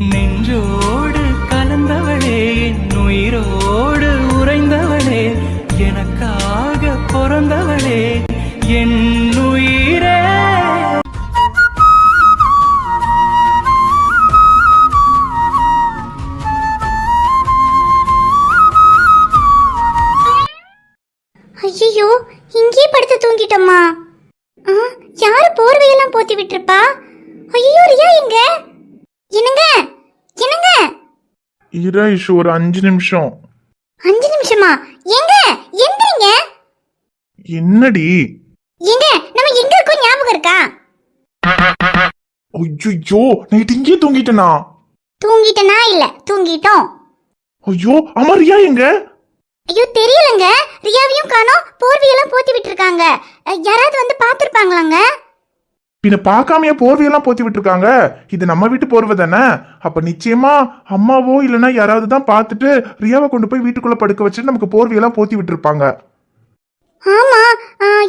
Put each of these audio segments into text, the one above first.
நெஞ்சோடு கலந்தவளே என் உயிரோடு உறைந்தவளே எனக்காக பிறந்தவளே என் உயிரே. ஐயோ இங்கே படுத்து தூங்கிட்டோமா ஆ யாரு போர்வையெல்லாம் போத்தி விட்டுருப்பா? ஐயோ ரியா எங்க? என்னங்க? இரா ஒரு அஞ்சு நிமிஷம். அஞ்சு நிமிஷமா? எங்க? எந்திரிங்க என்னடி? எங்க? நம்ம எங்க இருக்கோம் ஞாபகம் இருக்கா? ஐயோ நைட் இங்கேயே தூங்கிட்டேனா? தூங்கிட்டனா? இல்ல தூங்கிட்டோம். ஐயோ அம்மா ரியா எங்க? ஐயோ தெரியலங்க. ரியாவையும் காணோம் போர்வையெல்லாம் போத்தி விட்டுருக்காங்க. யாராவது வந்து பாத்துருப்பாங்களாங்க பின்ன பார்க்காமையா போர்வையெல்லாம் போத்தி விட்டுருக்காங்க. இது நம்ம வீட்டு போர்வை தானே? அப்ப நிச்சயமா அம்மாவோ இல்லைன்னா யாராவது தான் பார்த்துட்டு ரியாவை கொண்டு போய் வீட்டுக்குள்ள படுக்க வச்சுட்டு நமக்கு போர்வையெல்லாம் போத்தி விட்டுருப்பாங்க. ஆமா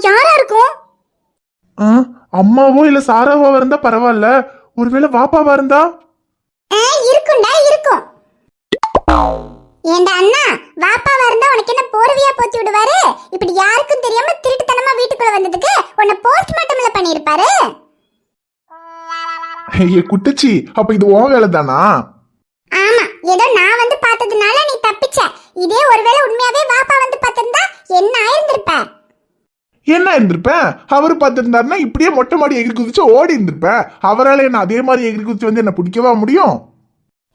யாரா இருக்கும்? அம்மாவோ இல்ல சாராவோ இருந்தா பரவாயில்ல. ஒருவேளை வாப்பாவா இருந்தா? இருக்கும்டா இருக்கும். ஏண்டா அண்ணா வாப்பாவா இருந்தா உனக்கு என்ன போர்வையா போத்தி விடுவாரு? இப்படி யாருக்கும் தெரியாம திருட்டுத்தனமா வீட்டுக்குள்ள வந்ததுக்கு உன்னை போஸ்ட்மார்ட்டம்ல பண்ணிருப்பாரு ஏ குட்டச்சி அப்ப இது ஓ வேலை தானா ஆமா ஏதோ நான் வந்து பார்த்ததுனால நீ தப்பிச்ச. இதே ஒருவேளை உண்மையாவே வாப்பா வந்து பார்த்திருந்தா என்ன ஆயிருந்திருப்ப? என்ன இருந்திருப்பேன் அவரு பார்த்திருந்தாருன்னா இப்படியே மொட்டை மாடி எகிரி குதிச்சு ஓடி இருந்திருப்பேன் அவரால என்ன அதே மாதிரி எகிரி குதிச்சு வந்து என்ன பிடிக்கவா முடியும்?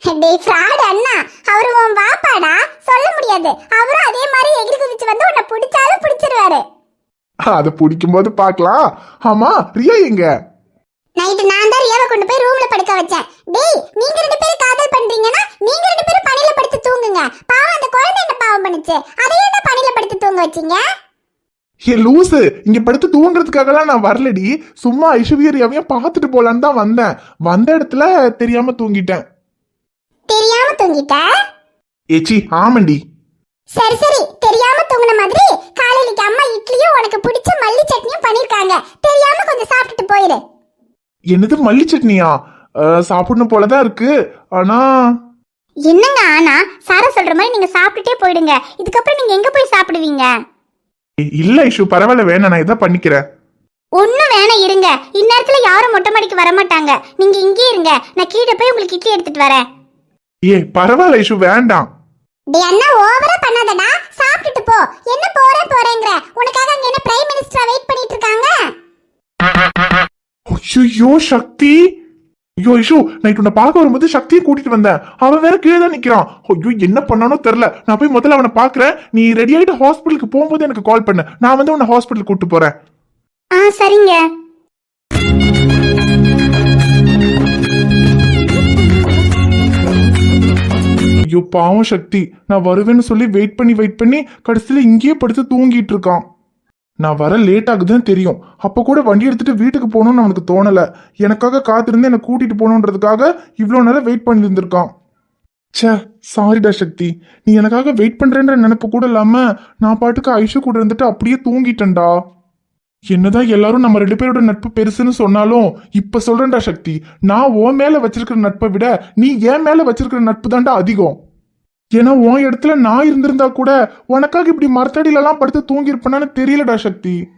டேய் ஃப்ராட் அண்ணா. அவரு உன் வாப்பாடா? சொல்ல முடியாது. அவரும் அதே மாதிரி எகிரி குதிச்சு வந்து உன்னை பிடிச்சாலும் பிடிச்சிருவாரு. அதை பிடிக்கும் போது பார்க்கலாம். ஆமா ரியா எங்க? நைட்டு நான் தான் ரியாவை கொண்டு போய் ரூம்ல படுக்க வச்சேன். டேய் நீங்க ரெண்டு பேரும் காதல் பண்றீங்கன்னா நீங்க ரெண்டு பேரும் பனில படுத்து தூங்குங்க. பாவம் அந்த குழந்தை என்ன பாவம் பண்ணுச்சு? அதையே தான் பனில படுத்து தூங்க வச்சீங்க? ஏ லூசு. இங்க படுத்து தூங்குறதுக்காகலாம் நான் வரலடி. சும்மா ஐஸ்வர்யா ரியாவையும் பார்த்துட்டு போலான்னு தான் வந்தேன். வந்த இடத்துல தெரியாம தூங்கிட்டேன். தெரியாம தூங்கிட்ட? ஏச்சி ஆமண்டி. சரி சரி. தெரியாம தூங்குன மாதிரி காலையிலக்கு அம்மா இட்லியும் உனக்கு பிடிச்ச மல்லி சட்னியும் பண்ணிருக்காங்க. தெரியாம கொஞ்சம் சாப்பிட்டுட்டு போயிரு. என்னது மல்லி சட்னியா? சாப்பிடணும் போலதான் இருக்கு. ஆனா என்னங்க ஆனா? சாரா சொல்ற மாதிரி நீங்க சாப்பிட்டுட்டே போயிடுங்க. இதுக்கப்புறம் நீங்க எங்க போய் சாப்பிடுவீங்க? இல்ல ஐஷு பரவாயில்ல வேணாம் நான் இதான் பண்ணிக்கிறேன். ஒன்னும் வேணாம் இருங்க. இந்நேரத்துல யாரும் மொட்டை மாடிக்கு வர மாட்டாங்க. நீங்க இங்கே இருங்க. நான் கீழே போய் உங்களுக்கு இட்லி எடுத்துட்டு வரேன். ஏ பரவாயில்ல ஐஷு வேண்டாம். டே அண்ணா ஓவரா பண்ணாதடா. சாப்பிட்டுட்டு போ. என்ன போற போறேங்கற. உனக்காக அங்க என்ன பிரைம் மினிஸ்டரா வெயிட் பண்ணிட்டு இருக்காங்க? ஐயோ சக்தி. ஐயோ ஐஷு நைட் உன்னை பார்க்க வரும்போது சக்தியை கூட்டிட்டு வந்தேன். அவன் வேற கீழே தான் நிக்கிறான். ஐயோ என்ன பண்ணானோ தெரியல. நான் போய் முதல்ல அவனை பாக்குறேன் நீ ரெடி ஆயிட்டு ஹாஸ்பிட்டலுக்கு போகும்போது எனக்கு கால் பண்ணு. நான் வந்து உன்னை ஹாஸ்பிட்டல் கூட்டு போறேன். ஆ சரிங்க. ஐயோ பாவம் சக்தி. நான் வருவேன்னு சொல்லி வெயிட் பண்ணி வெயிட் பண்ணி கடைசியில இங்கேயே படுத்து தூங்கிட்டு இருக்கான். நான் வர லேட் ஆகுதுன்னு தெரியும். அப்போ கூட வண்டி எடுத்துட்டு வீட்டுக்கு போகணும்னு அவனுக்கு தோணலை. எனக்காக காத்திருந்து என்னை கூட்டிட்டு போகணுன்றதுக்காக இவ்வளோ நேரம் வெயிட் பண்ணியிருந்திருக்கான் சே ச்சே சாரிடா சக்தி. நீ எனக்காக வெயிட் பண்ணுறேன்ற நினப்பு கூட இல்லாமல் நான் பாட்டுக்கு ஐஷு கூட இருந்துட்டு அப்படியே தூங்கிட்டேன்டா. என்னதான் எல்லாரும் நம்ம ரெண்டு பேரோட நட்பு பெருசுன்னு சொன்னாலும் இப்ப சொல்றேன்டா சக்தி. நான் உன் மேல வச்சிருக்கிற நட்பை விட நீ என் மேல வச்சிருக்கிற நட்பு தான்டா அதிகம். ஏன்னா உன் இடத்துல நான் இருந்திருந்தா கூட உனக்காக இப்படி மரத்தடியிலலாம் படுத்து தூங்கியிருப்பேனான்னு தெரியலடா சக்தி.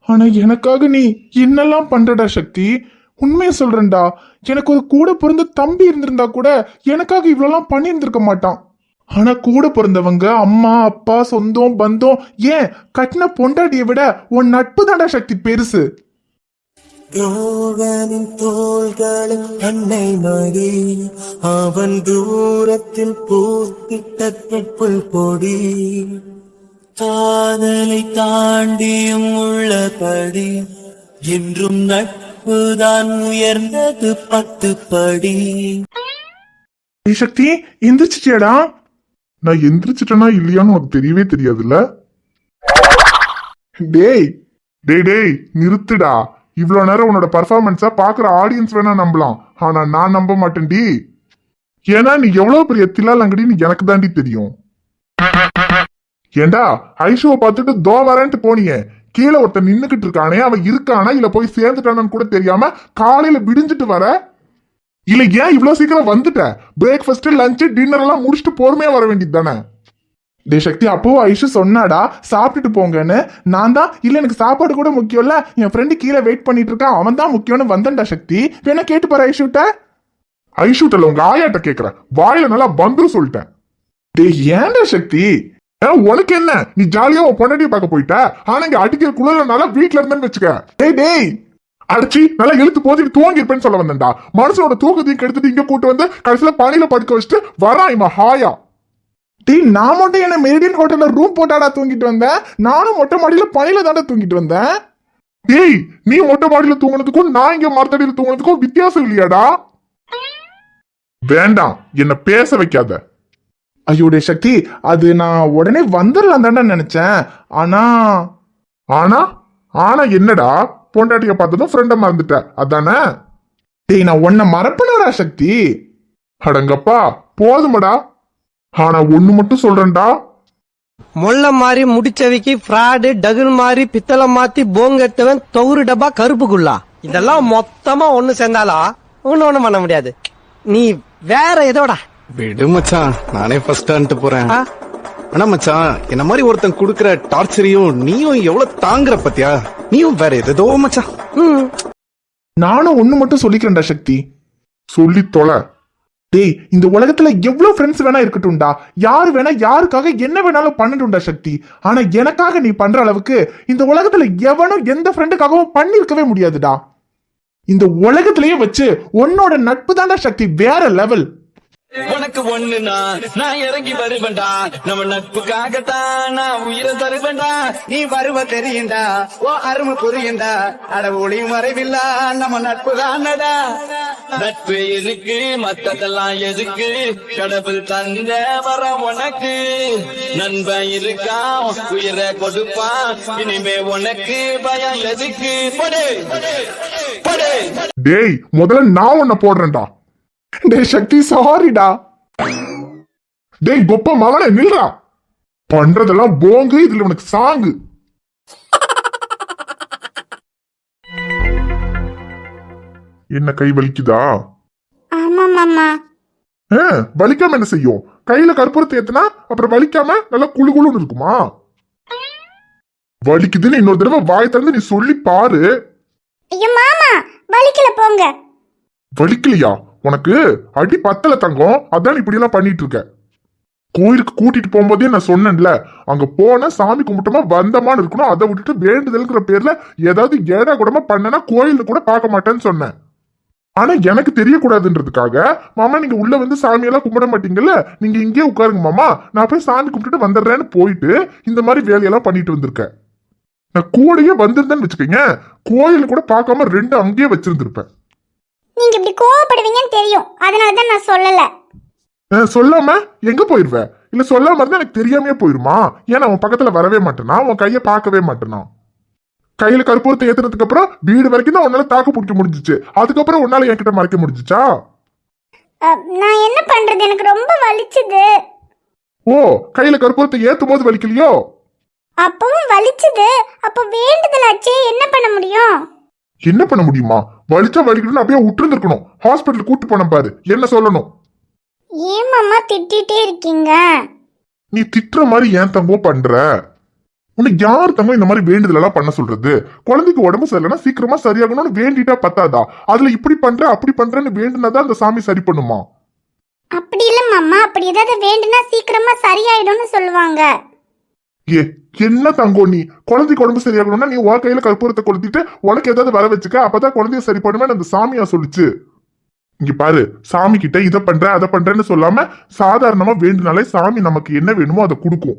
ஆனா எனக்காக நீ என்னெல்லாம் பண்றடா சக்தி? உண்மையை சொல்றேன்டா. எனக்கு ஒரு கூட பிறந்த தம்பி இருந்திருந்தா கூட எனக்காக இவ்வளோலாம் பண்ணியிருந்திருக்க மாட்டான். ஆனா கூட பிறந்தவங்க அம்மா அப்பா சொந்தம் பந்தம் ஏன் கட்டின பொண்டாட்டியை விட உன் நட்பு தாண்டா சக்தி பெருசு. யோகனின் தோள்களில் அன்னை மடி அவன் தூரத்தில் பூத்திட்ட தொப்புள் பொடி காதலை தாண்டியும் உள்ளபடி என்றும் நட்புதான் உயர்ந்தது பத்து படி சக்தி எந்திரிச்சிட்டியாடா நான் எந்திரிச்சிட்டேனா இல்லையான்னு உனக்கு தெரியவே தெரியாதுல்ல டேய் டேய் டேய் நிறுத்துடா இவ்வளோ நேரம் உன்னோட பர்ஃபார்மன்ஸா பாக்குற ஆடியன்ஸ் வேணா நம்பலாம். ஆனா நான் நம்ப மாட்டேன்டி. ஏன்னா நீ எவ்வளவு பெரிய தில்லாலங்கடின்னு எனக்கு தாண்டி தெரியும். ஏண்டா ஐஷோவை பார்த்துட்டு தோ வரேன்ட்டு போனியே. கீழே ஒருத்தன் நின்னுக்கிட்டு இருக்கானே அவன் இருக்கானா இல்ல போய் சேர்ந்துட்டானு கூட தெரியாம காலையில விடிஞ்சிட்டு வர? இல்ல ஏன் இவ்வளவு சீக்கிரம் வந்துட்ட? பிரேக்ஃபாஸ்ட் லஞ்ச் டின்னர் எல்லாம் முடிச்சுட்டு பொறுமையா வர வேண்டியது தானே டே சக்தி அப்போ ஐஷு சொன்னாடா சாப்பிட்டுட்டு போங்கன்னு. நான் தான் இல்ல எனக்கு சாப்பாடு கூட முக்கியம் இல்ல என் ஃப்ரெண்டு கீழே வெயிட் பண்ணிட்டு இருக்கான். அவன் தான் முக்கியம்னு வந்தேன்டா சக்தி. வேணா கேட்டு பாரு ஐஷுட்ட? ஐஷுட்டல உங்க ஆயாட்ட கேக்குற வாயில நல்லா பந்துரு சொல்லிட்டேன். டேய் ஏன்டா சக்தி? உனக்கு என்ன? நீ ஜாலியா உன் பொண்டாட்டிய பார்க்க போயிட்ட? ஆனா இங்க அடிக்கிற குளிரனால வீட்டுல இருந்தேன்னு வச்சுக்க. டேய் டேய். அடிச்சு நல்லா இழுத்து போதிட்டு தூங்கி இருப்பேன்னு சொல்ல வந்தேன்டா. மனுஷனோட தூக்கத்தையும் கெடுத்துட்டு இங்க கூட்டு வந்து கடைசியில பணியில படுக்க வச்சுட்டு வரான் இவன் ஹாயா. டீ நான் மட்டும் என்ன மெரிடியன் ஹோட்டல்ல ரூம் போட்டாடா தூங்கிட்டு வந்தேன்? நானும் மொட்டை மாடியில பணியில தாண்டா தூங்கிட்டு வந்தேன். டேய் நீ மொட்டை மாடியில தூங்குனதுக்கும் நான் இங்க மரத்தடியில தூங்கினதுக்கும் வித்தியாசம் இல்லையாடா? வேண்டாம் என்ன பேச வைக்காத. ஐயோ டே சக்தி அது நான் உடனே வந்துடலாம் தாண்டா நினைச்சேன். ஆனா ஆனா ஆனா என்னடா? பொண்டாட்டிய பார்த்ததும் ஃப்ரெண்ட மறந்துட்ட. அதானே? டேய் நான் உன்னை மறப்பனடா சக்தி. அடங்கப்பா போதுமடா. ஆனா ஒண்ணு மட்டும் சொல்றேன்டா. முள்ள மாதிரி முடிச்சவைக்கு ஃப்ராடு டகுல் மாதிரி பித்தளை மாத்தி போங்கெடுத்தவன் தொகுறு டப்பா கருப்பு குள்ளா இதெல்லாம் மொத்தமா ஒண்ணு சேர்ந்தாலா ஒண்ணு ஒண்ணும் பண்ண முடியாது. நீ வேற எதோடா? விடு மச்சான் நானே ஃபர்ஸ்ட் வந்துட்டு போறேன். ஆ? ஆனா மச்சான் என்ன மாதிரி ஒருத்தன் குடுக்கற டார்ச்சரையும் நீயும் எவ்வளவு தாங்குற பத்தியா? நீயும் வேற எதோ மச்சான். ம். நானும் ஒண்ணு மட்டும் சொல்லிக்கிறேன்டா சக்தி. சொல்லி தொலை. டேய் இந்த உலகத்துல எவ்வளவு ஃப்ரெண்ட்ஸ் வேணா இருக்கட்டும்டா. யாரு வேணா யாருக்காக என்ன வேணாலும் பண்ணட்டும்டா சக்தி. ஆனா எனக்காக நீ பண்ற அளவுக்கு இந்த உலகத்துல எவனும் எந்த ஃப்ரெண்டுக்காகவும் பண்ணிருக்கவே முடியாதுடா. இந்த உலகத்திலேயே வச்சு உன்னோட நட்பு தான்டா சக்தி வேற லெவல் உனக்கு ஒண்ணுனா நான் இறங்கி வருவேன்டா. நம்ம நட்புக்காகத்தான் நான் உயிரை தருவேன்டா. நீ வருவ தெரியுண்டா ஓ அருமை புரியுண்டா அட ஒளி மறைவில்லா. நம்ம நட்பு தானடா நட்பு எதுக்கு மத்ததெல்லாம் எதுக்கு? கடவுள் தந்த வர உனக்கு. நண்பன் இருக்கா உயிரை கொடுப்பான் இனிமே உனக்கு பயம் எதுக்கு? படு. படு. டேய் முதல்ல நான் உன்னை போடுறேன்டா. டேய் சக்தி சாரிடா டேய் கொப்ப மவனே நில்றா. பண்றதெல்லாம் போங்கு இதுல உனக்கு சாங்கு. என்ன கை வலிக்குதா? ஆமா மாமா. வலிக்காம என்ன செய்யும்? கையில கற்பூரத்தை ஏத்துனா அப்புறம் வலிக்காம நல்லா குளு குளுன்னு இருக்குமா? வலிக்குதுன்னு இன்னொரு தடவை வாய் திறந்து நீ சொல்லி பாரு. ஐயோ மாமா வலிக்கல போங்க. வலிக்கலையா? உனக்கு அடி பத்தல தங்கம். அதான் இப்படி எல்லாம் பண்ணிட்டு இருக்க கோயிலுக்கு கூட்டிட்டு போகும்போதே நான் சொன்னேன்ல அங்க போன சாமி கும்பிட்டோமா வந்தமான்னு இருக்கணும். அதை விட்டுட்டு வேண்டுதல்ங்கிற பேர்ல ஏதாவது ஏடா கூடமா பண்ணனா கோயில கூட பார்க்க மாட்டேன்னு சொன்னேன். ஆனா எனக்கு தெரியக்கூடாதுன்றதுக்காக மாமா நீங்க உள்ள வந்து சாமியெல்லாம் கும்பிட மாட்டீங்கல்ல? நீங்க இங்கே உட்காருங்க மாமா. நான் போய் சாமி கும்பிட்டுட்டு வந்துடுறேன்னு போயிட்டு இந்த மாதிரி வேலையெல்லாம் பண்ணிட்டு வந்திருக்கேன். நான் கூடயே வந்திருந்தேன்னு வச்சுக்கோங்க கோயில் கூட பார்க்காம ரெண்டு அங்கேயே வச்சிருந்திருப்பேன். நீங்க இப்படி கோவப்படுவீங்கன்னு தெரியும். அதனால தான் நான் சொல்லல. சொல்லாம எங்க போயிருவ? இல்ல சொல்லாம இருந்தா எனக்கு தெரியாமயே போயிருமா? ஏன்னா அவன் பக்கத்துல வரவே மாட்டேனா? உன் கைய பார்க்கவே மாட்டேனா? கையில கற்பூரத்தை ஏத்துனதுக்கு அப்புறம் வீடு வரைக்கும் தான் உன்னால தாக்கு பிடிக்க முடிஞ்சிச்சு. அதுக்கப்புறம் உன்னால என்கிட்ட மறைக்க முடிஞ்சிச்சா? நான் என்ன பண்றது? எனக்கு ரொம்ப வலிச்சுது. ஓ கையில கற்பூரத்தை ஏத்தும் போது வலிக்கலையோ? அப்பவும் வலிச்சுது. அப்ப வேண்டுதலாச்சே என்ன பண்ண முடியும்? என்ன பண்ண முடியுமா? வலிச்சா வலிக்கணும்னு அப்படியே விட்டுருந்துருக்கணும் ஹாஸ்பிட்டல் கூட்டு போன பாரு. என்ன சொல்லணும்? ஏன் மாமா திட்டிட்டே இருக்கீங்க? நீ திட்டுற மாதிரி ஏன் தங்கம் பண்ற? உனக்கு யார் தங்கம் இந்த மாதிரி வேண்டுதல் எல்லாம் பண்ண சொல்றது? குழந்தைக்கு உடம்பு சரியில்லைன்னா சீக்கிரமா சரியாகணும்னு வேண்டிட்டா பத்தாதா? அதுல இப்படி பண்ற அப்படி பண்றேன்னு வேண்டுனாதான் அந்த சாமி சரி பண்ணுமா? அப்படி இல்ல மாமா. அப்படி ஏதாவது வேண்டுனா சீக்கிரமா சரியாயிடும்னு சொல்லுவாங்க. ஏ என்ன தங்கம் நீ? குழந்தை உடம்பு சரியாகணும்னா நீ உன் கையில கற்பூரத்தை கொளுத்திட்டு உனக்கு ஏதாவது வர வச்சுக்க. அப்பதான் குழந்தைய சரி பண்ணுவேன்னு அந்த சாமியா சொல்லுச்சு. இங்க பாரு சாமி கிட்ட இதை பண்ற அதை பண்றேன்னு சொல்லாம சாதாரணமா வேண்டுனாலே சாமி நமக்கு என்ன வேணுமோ அதை கொடுக்கும்.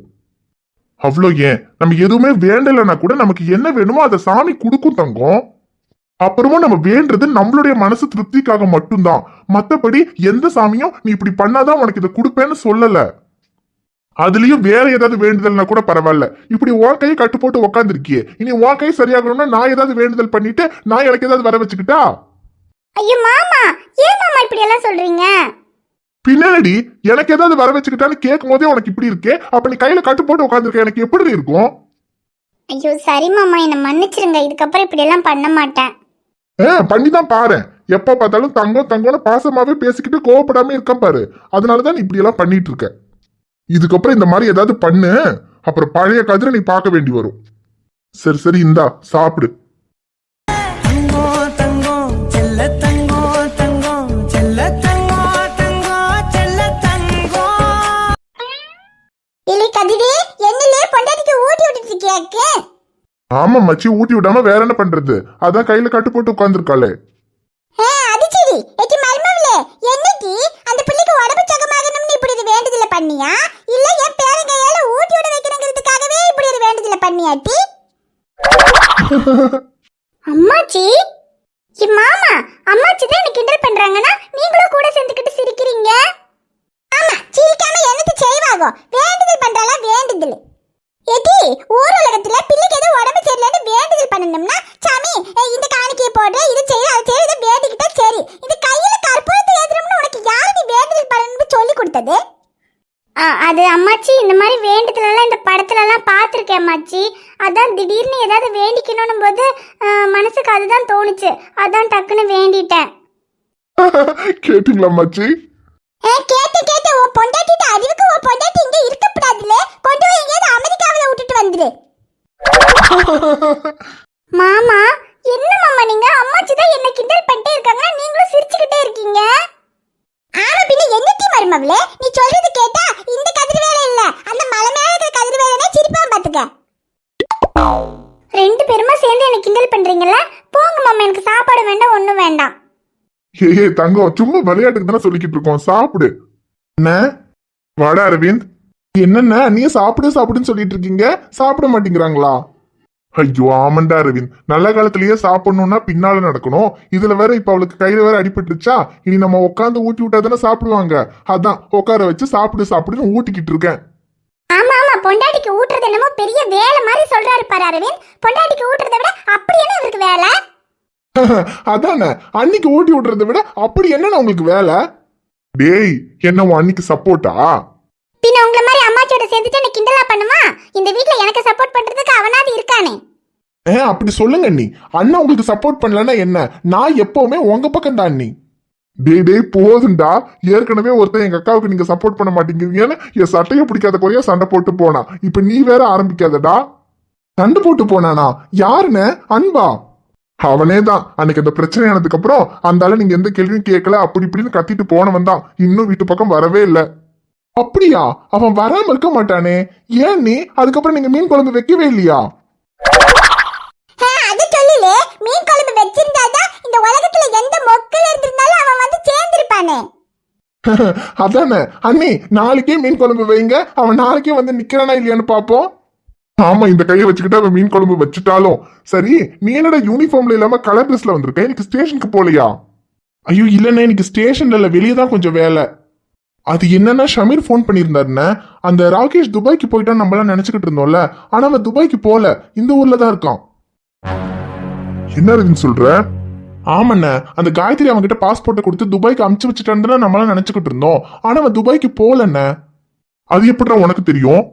அவ்வளோ ஏன்? நம்ம எதுவுமே வேண்டலைன்னா கூட நமக்கு என்ன வேணுமோ அதை சாமி கொடுக்கும் தங்கம் அப்புறமா நம்ம வேண்டது நம்மளுடைய மனசு திருப்திக்காக மட்டும்தான். மற்றபடி எந்த சாமியும் நீ இப்படி பண்ணாதான் உனக்கு இதை கொடுப்பேன்னு சொல்லலை. அதுலயும் வேற ஏதாவது வேண்டுதல்னா கூட பரவாயில்ல. இப்படி உன் கையை கட்டு போட்டு உக்காந்துருக்கியே. இனி உன் கை சரியாகணும்னா நான் ஏதாவது வேண்டுதல் பண்ணிட்டு நான் எனக்கு ஏதாவது வர வச்சுக்கிட்டா? ஐயோ மாமா! ஏன் மாமா இப்படி எல்லாம் சொல்றீங்க? பின்னாடி எனக்கு ஏதாவது வர வச்சுக்கிட்டான்னு கேட்கும் போதே உனக்கு இப்படி இருக்கே. அப்ப நீ கையில கட்டு போட்டு உட்காந்துருக்க எனக்கு எப்படி இருக்கும்? ஐயோ சரி மாமா என்னை மன்னிச்சிருங்க. இதுக்கப்புறம் இப்படி எல்லாம் பண்ண மாட்டேன். ஆ, பண்ணிதான் பாரு. எப்ப பார்த்தாலும் தங்கம் தங்கம்னு பாசமாவே பேசிக்கிட்டு கோவப்படாம இருக்கான் பாரு. அதனாலதான் நீ இப்படி எல்லாம் பண்ணிட்டு இருக்க. இதுக்கப்புறம் இந்த மாதிரி ஏதாவது பண்ணு. அப்புறம் பழைய கதிரை நீ பார்க்க வேண்டி வரும். சரி சரி இந்தா சாப்பிடு. ஆமா மச்சி ஊட்டி விடாம வேற என்ன பண்றது? அதான் கையில கட்டு போட்டு உட்காந்துருக்காளே ஆ, அது சரி எட்டி மர்மவளே என்னடி அந்த பிள்ளைக்கு உடம்பு சுகமாகணும்னு இப்படி ஒரு வேண்டுதல பண்ணியா? இல்ல என் பேரங்கையால ஊட்டி விட வைக்கணுங்கிறதுக்காகவே இப்படி ஒரு வேண்டுதல பண்ணியாட்டி? அம்மாச்சி? மாமா அம்மாச்சி தான் எனக்கு கிண்டல் பண்றாங்கன்னா நீங்களும் கூட சேர்ந்துக்கிட்டு சிரிக்கிறீங்க ஆமா சிரிக்காம என்னது செய்வாகோ வேண்டுதல் பண்றாளா வேண்டுதல் எடி ஊர் உலகத்துல பிள்ளைக்கு ஏதோ உடம்பு சரியில்லைன்னு வேண்டுதல் பண்ணணும்னா சாமி ஏய், இந்த காணிக்கையை போடு இது செய்ய அது செய்ய இதை வேண்டிக்கிட்டா சரி இது கையில கற்பூரத்தை ஏத்துறோம்னு உனக்கு யாரு நீ வேண்டுதல் பண்ணணும்னு சொல்லி கொடுத்தது அது அம்மாச்சி இந்த மாதிரி வேண்டுதலெல்லாம் இந்த அம்மாச்சி. அதான் திடீர்னு ஏதாவது வேண்டிக்கணும் போது மனசுக்கு அதுதான் தோணுச்சு. அதான் டக்குன்னு வேண்டிட்டேன். கேட்டீங்களா மச்சி கேட்டு கேட்டு. உன் பொண்டாட்டிட்ட அறிவுக்கு உன் பொண்டாட்டி இங்க இருக்கக்கூடாதுல கொண்டு போய் எங்கேயாவது அமெரிக்காவில் விட்டுட்டு வந்துரு. மாமா என்ன மாமா நீங்க? அம்மாச்சி தான் என்ன கிண்டல் பண்ணிட்டே இருக்காங்க. நீங்களும் சிரிச்சுக்கிட்டே இருக்கீங்க. ஆமா பின்ன என்ன டீ மருமவளே நீ சொல்றது கேட்டா இந்த கதிர் வேலை இல்ல. அந்த மலை மேல இருக்கிற கதிர் வேலைனே பாத்துக்க ரெண்டு பேருமா சேர்ந்து என்ன கிண்டல் பண்றீங்கல்ல? போங்க மாமா எனக்கு சாப்பாடு வேண்டாம் ஒண்ணும் வேண்டாம். ஏய் தங்கம் சும்மா விளையாட்டுக்கு தானே சொல்லிக்கிட்டு இருக்கோம். சாப்பிடு. என்ன? வாடா அரவிந்த். என்னென்ன? நீ சாப்பிடு சாப்பிடுன்னு சொல்லிட்டு இருக்கீங்க. சாப்பிட மாட்டேங்கிறாங்களா? ஐயோ ஆமண்டா அரவிந்த். நல்ல காலத்திலேயே சாப்பிடணும்னா பின்னால நடக்கணும். இதுல வேற இப்ப அவளுக்கு கையில வேற அடிபட்டுருச்சா? இனி நம்ம உட்காந்து ஊட்டி விட்டா தானே சாப்பிடுவாங்க. அதான் உட்கார வச்சு சாப்பிடு சாப்பிடுன்னு ஊட்டிக்கிட்டு இருக்கேன். பொண்டாட்டிக்கு ஊட்டுறது என்னமோ பெரிய வேலை மாதிரி சொல்றாரு பாரு அரவிந்த். பொண்டாட்டிக்கு ஊட்டுறதை விட அப்படி என்ன இவருக்கு வேலை? அதானே அன்னைக்கு ஊட்டி விடுறதை விட அப்படி என்னன்னு உங்களுக்கு வேலை? டேய் என்ன அன்னைக்கு சப்போர்ட்டா? பின்ன உங்கள மாதிரி அம்மாச்சியோட சேர்ந்துட்டு என்ன கிண்டலா பண்ணுமா இந்த வீட்ல எனக்கு சப்போர்ட் பண்றதுக்கு அவனாவது இருக்கானே. ஏ அப்படி சொல்லுங்க நீ அண்ணா உங்களுக்கு சப்போர்ட் பண்ணலன்னா என்ன? நான் எப்பவுமே உங்க பக்கம் தான் நீ டே டேய் போதும்டா. ஏற்கனவே ஒருத்தன் எங்க அக்காவுக்கு நீங்க சப்போர்ட் பண்ண மாட்டேங்கிறீங்கன்னு என் சட்டையை பிடிக்காத குறையா சண்டை போட்டு போனா. இப்ப நீ வேற ஆரம்பிக்காதடா. சண்டை போட்டு போனானா? யாருன்னு? அன்பா. அவனே தான் அன்னைக்கு அந்த பிரச்சனை ஆனதுக்கு அப்புறம் அந்த ஆளு நீங்க எந்த கேள்வியும் கேட்கல. அப்படி இப்படின்னு கத்திட்டு போனவன் தான். இன்னும் வீட்டு பக்கம் வரவே இல்ல. அப்படியா? அவன் வராம இருக்க மாட்டானே. ஏன் நீ? அதுக்கப்புறம் நீங்க மீன் குழம்பு வைக்கவே இல்லையா? மீன் குழம்பு தானே அதானே. அண்ணி நாளைக்கே மீன் குழம்பு வைங்க. அவன் நாளைக்கே வந்து நிக்கிறானா இல்லையான்னு பாப்போம் ஆமா இந்த கையை வச்சுக்கிட்டு அவன் மீன் குழம்பு வச்சுட்டாலும் சரி நீ என்னடா யூனிஃபார்ம்ல இல்லாம கலர் ட்ரெஸ்ல வந்திருக்க? எனக்கு ஸ்டேஷனுக்கு போலையா ஐயோ இல்லைண்ணே எனக்கு ஸ்டேஷன்ல இல்ல. வெளியே தான் கொஞ்சம் வேலை. அது என்னன்னா ஷமீர் ஃபோன் பண்ணியிருந்தாருண்ணே. அந்த ராகேஷ் துபாய்க்கு போயிட்டான்னு நம்மளாம் நினைச்சுக்கிட்டு இருந்தோம்ல. ஆனா அவன் துபாய்க்கு போல இந்த ஊர்ல தான் இருக்கான். என்ன இருக்குன்னு சொல்ற? ஆமாண்ணே அந்த காயத்ரி அவன்கிட்ட பாஸ்போர்ட்டை கொடுத்து துபாய்க்கு அமுச்சு வச்சுட்டான்னு நம்மளாம் நினச்சிக்கிட்டு இருந்தோம். ஆனால் அவன் துபாய்க்கு போகலண்ணே அது எப்படிடா உனக்கு தெரியும்?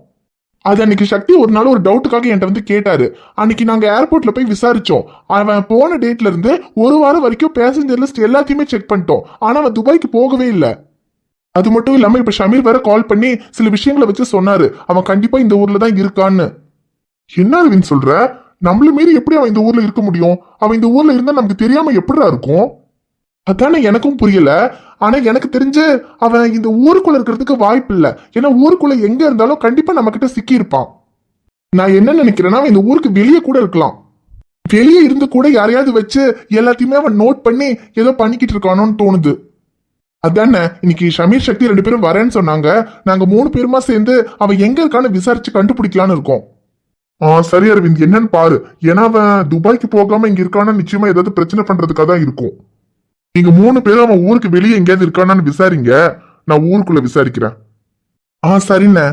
அது அன்னைக்கு சக்தி ஒரு நாள் ஒரு டவுட்டுக்காக என்கிட்ட வந்து கேட்டாரு. அன்னைக்கு நாங்கள் ஏர்போர்ட்ல போய் விசாரிச்சோம். அவன் போன டேட்ல இருந்து ஒரு வாரம் வரைக்கும் பேசஞ்சர் லிஸ்ட் எல்லாத்தையுமே செக் பண்ணிட்டோம். ஆனால் அவன் துபாய்க்கு போகவே இல்லை. அது மட்டும் இல்லாமல் இப்போ ஷமீர் வேற கால் பண்ணி சில விஷயங்களை வச்சு சொன்னாரு. அவன் கண்டிப்பாக இந்த ஊர்ல தான் இருக்கான்னு. என்ன அரவிந்த் சொல்ற? நம்மள மீறி எப்படி அவன் இந்த ஊர்ல இருக்க முடியும்? அவன் இந்த ஊர்ல இருந்தா நமக்கு தெரியாம எப்படிடா இருக்கும்? அதானே எனக்கும் புரியல. ஆனா எனக்கு தெரிஞ்சு அவன் இந்த ஊருக்குள்ள இருக்கிறதுக்கு வாய்ப்பு இல்லை. ஏன்னா ஊருக்குள்ள எங்க இருந்தாலும் கண்டிப்பா நம்ம கிட்ட சிக்கி இருப்பான். நான் என்ன நினைக்கிறேன்னா அவன் இந்த ஊருக்கு வெளியே கூட இருக்கலாம். வெளியே இருந்து கூட யாரையாவது வச்சு எல்லாத்தையுமே அவன் நோட் பண்ணி ஏதோ பண்ணிக்கிட்டு இருக்கானோன்னு தோணுது. அதானே இன்னைக்கு ஷமீர் சக்தி ரெண்டு பேரும் வரேன்னு சொன்னாங்க. நாங்க மூணு பேருமா சேர்ந்து அவன் எங்க இருக்கான்னு விசாரிச்சு கண்டுபிடிக்கலான்னு இருக்கோம். சரி அரவிந்த் என்னன்னு பாரு. ஏன்னா அவன் துபாய்க்கு போகாம இங்க இருக்கானா நிச்சயமா ஏதாவது பிரச்சனை பண்றதுக்காக தான் இருக்கும். நீங்க மூணு பேரும் அவன் ஊருக்கு வெளியே எங்கேயாவது இருக்கானான்னு விசாரிங்க. நான் ஊருக்குள்ள விசாரிக்கிறேன். ஆ சரிண்ணே.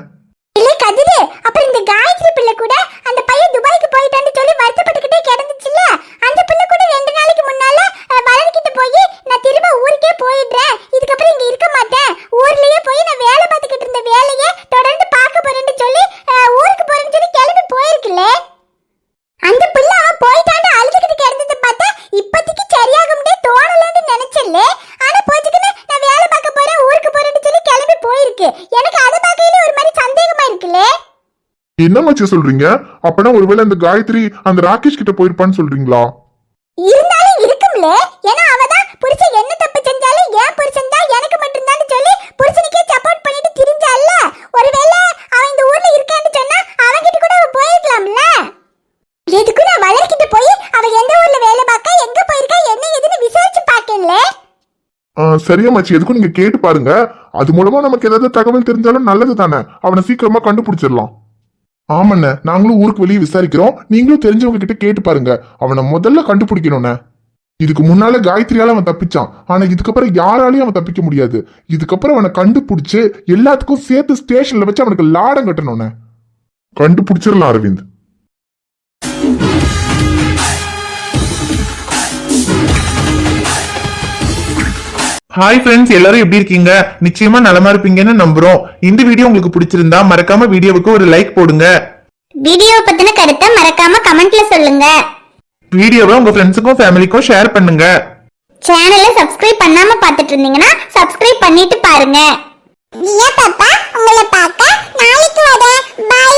இல்ல கதிரு அப்புறம் இந்த காயத்ரி பிள்ளை கூட அந்த பையன் துபாய்க்கு போயிட்டான்னு சொல்லி வருத்தப்பட்டுக்கிட்டே கிடந்துச்சுல்ல? அந்த பிள்ளை கூட ரெண்டு நாளைக்கு முன்னால அஹ், வளர்கிட்ட போய் நான் திரும்ப ஊருக்கே போயிடுறேன். இதுக்கப்புறம் இங்க இருக்க மாட்டேன். ஊர்லயே போய் நான் வேலை பார்த்துக்கிட்டு இருந்த வேலையை தொடர்ந்து பார்க்க போறேன்னு சொல்லி அஹ், ஊருக்கு போறேன்னு சொல்லி கிளம்பி போயிருக்குல்ல அந்த பிள்ளை அவன் போயிட்டான்னு அழுதுகிட்டு கிடந்ததை பார்த்தா இப்போதைக்கு சரியாக முடியாது தோணலன்னு என்ன மச்சி சொல்றீங்க? அப்பனா ஒருவேளை அந்த காயத்ரி அந்த ராகேஷ் கிட்ட போயிருப்பான்னு சொல்றீங்களா? இருந்தாலும் இருக்கும்ல. ஏன்னா அவதான் புருஷன் என்ன தப்பு செஞ்சாலும் ஏன் புருஷன் தான் எனக்கு மட்டும்தான் சொல்லி புருஷனுக்கே சப்போர்ட் பண்ணிட்டு திரிஞ்சால ஒருவேளை அவன் இந்த ஊர்ல இருக்கான்னு சொன்னா அவன்கிட்ட கூட அவ போயிருக்கலாம்ல? எதுக்கு நான் வளர்க்கிட்ட போய் அவ எந்த ஊர்ல வேலை பார்க்க எங்க போயிருக்கா என்ன ஏதுன்னு விசாரிச்சு பாக்கல ஆ, சரியா மச்சி எதுக்கும் நீங்க கேட்டு பாருங்க. அது மூலமா நமக்கு ஏதாவது தகவல் தெரிஞ்சாலும் நல்லது தானே அவனை சீக்கிரமா கண்டுபிடிச்சிடலாம். ஆமாண்ணே நாங்களும் ஊருக்கு வெளியே விசாரிக்கிறோம். நீங்களும் தெரிஞ்சவங்க கிட்ட கேட்டு பாருங்க. அவனை முதல்ல கண்டுபிடிக்கணும்ண்ண. இதுக்கு முன்னால காயத்ரியால அவன் தப்பிச்சான். ஆனா இதுக்கப்புறம் யாராலையும் அவன் தப்பிக்க முடியாது. இதுக்கப்புறம் அவனை கண்டுபிடிச்சு எல்லாத்துக்கும் சேர்த்து ஸ்டேஷன்ல வச்சு அவனுக்கு லாடம் கட்டணும்ண்ண. கண்டுபிடிச்சிடலாம் அரவிந்த். ஹாய் ஃப்ரெண்ட்ஸ் எல்லாரும் எப்படி இருக்கீங்க? நிச்சயமா நலமா இருப்பீங்கன்னு நம்புறோம். இந்த வீடியோ உங்களுக்கு பிடிச்சிருந்தா மறக்காம வீடியோவுக்கு ஒரு லைக் போடுங்க. வீடியோ பத்தின கருத்தை மறக்காம கமெண்ட்ல சொல்லுங்க. வீடியோவை உங்க ஃப்ரெண்ட்ஸுக்கும் ஃபேமிலிக்கும் ஷேர் பண்ணுங்க. சேனலை சப்ஸ்கிரைப் பண்ணாம பார்த்துட்டு இருந்தீங்கன்னா சப்ஸ்கிரைப் பண்ணிட்டு பாருங்க. பாப்பா உங்களை பார்க்க நாளைக்கு வரேன் பை